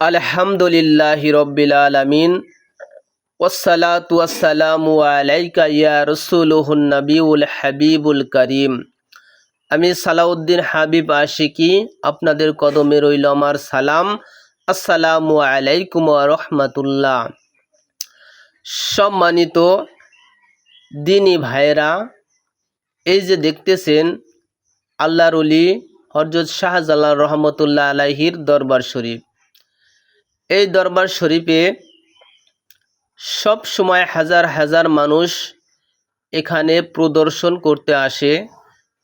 আলহামদুলিল্লাহ রব্বিল আলমিন ওসালাতু আলাইকা ইয়া রসুলুহুন নবিউল হাবিবুল করিম। আমি সালাউদ্দিন হাবিব আশিকি, আপনাদের কদমে রইল আমার সালাম। আসসালামু আলাইকুম রহমতুল্লাহ। সম্মানিত দিনী ভাইরা এই যে দেখতেছেন, আল্লাহর অলি হরজত শাহজালাল রহমতুল্লাহ আলাইহির দরবার শরীফ। এই দরবার শরীফে সব সময় হাজার হাজার মানুষ এখানে প্রদর্শন করতে আসে,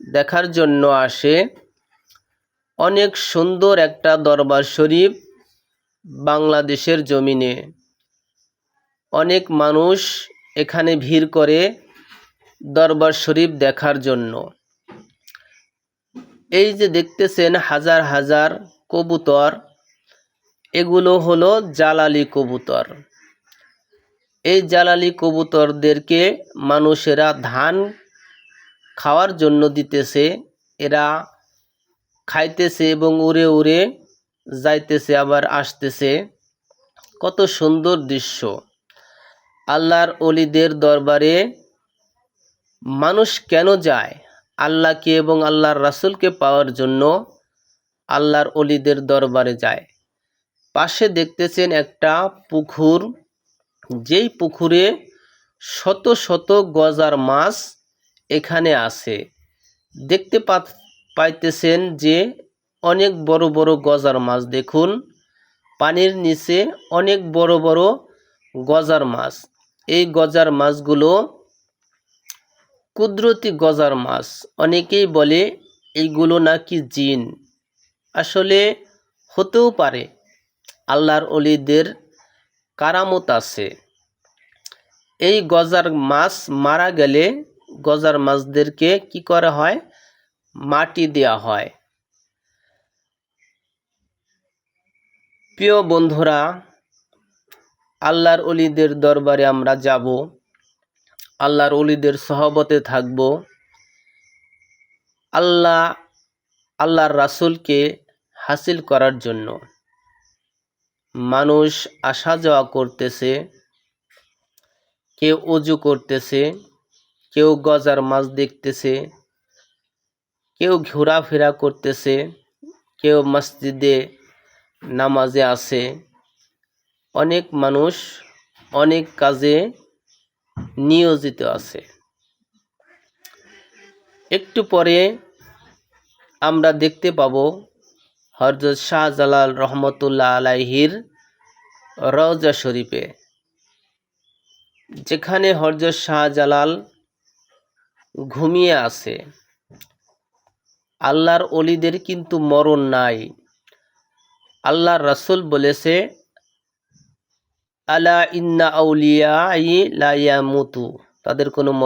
দেখার জন্য আসে। অনেক সুন্দর একটা দরবার শরীফ বাংলাদেশের জমিনে। অনেক মানুষ এখানে ভিড় করে দরবার শরীফ দেখার জন্য। এই যে দেখতেছেন হাজার হাজার কবুতর এগুলো হলো জালালি কবুতর। এই জালালি কবুতরদেরকে মানুষেরা ধান খাওয়ার জন্য দিতেছে, এরা খাইতেছে এবং উড়ে উড়ে যাইতেছে, আবার আসতেছে। কত সুন্দর দৃশ্য। আল্লাহর অলিদের দরবারে মানুষ কেন যায়? আল্লাহকে এবং আল্লাহর রাসুলকে পাওয়ার জন্য আল্লাহর অলিদের দরবারে যায়। পাশে দেখতেছেন একটা পুকুর। যেই পুকুরে শত শত গজার মাছ এখানে আছে। দেখতে পাইতেছেন যে অনেক বড় বড় গজার মাছ। দেখুন, পানির নিচে অনেক বড় বড় গজার মাছ। এই গজার মাছগুলো কুদরতি গজার মাছ। অনেকেই বলে এইগুলো নাকি জিন। আসলে হতেও পারে। আল্লাহর অলিদের কারামত আছে। এই গজার মাছ মারা গেলে গজার মাছদেরকে কি করা হয়? মাটি দেওয়া হয়। প্রিয় বন্ধুরা, আল্লাহর অলিদের দরবারে আমরা যাব। আল্লাহর অলিদের সহবতে থাকব। আল্লাহ, আল্লাহর রাসুলকে হাসিল করার জন্য। মানুষ আসা যাওয়া করতেছে, কেউ অজু করতেছে, কেউ গজার মাছ দেখতেছে, কেউ ঘোরাফেরা করতেছে, কেউ মসজিদে নামাজে আছে। অনেক মানুষ অনেক কাজে নিয়োজিত আছে। একটু পরে আমরা দেখতে পাব হরজত শাহজালাল রহমতুল্লাহ আলাইহির রওজা শরীফে, যেখানে হরজত শাহজালাল ঘুমিয়ে আছে। আল্লাহর অলিদের কিন্তু মরণ নাই। আল্লাহর রাসুল বলেছে, আলা ইন্না আউলিয়া লা ইয়ামুতু। তাদের কোনো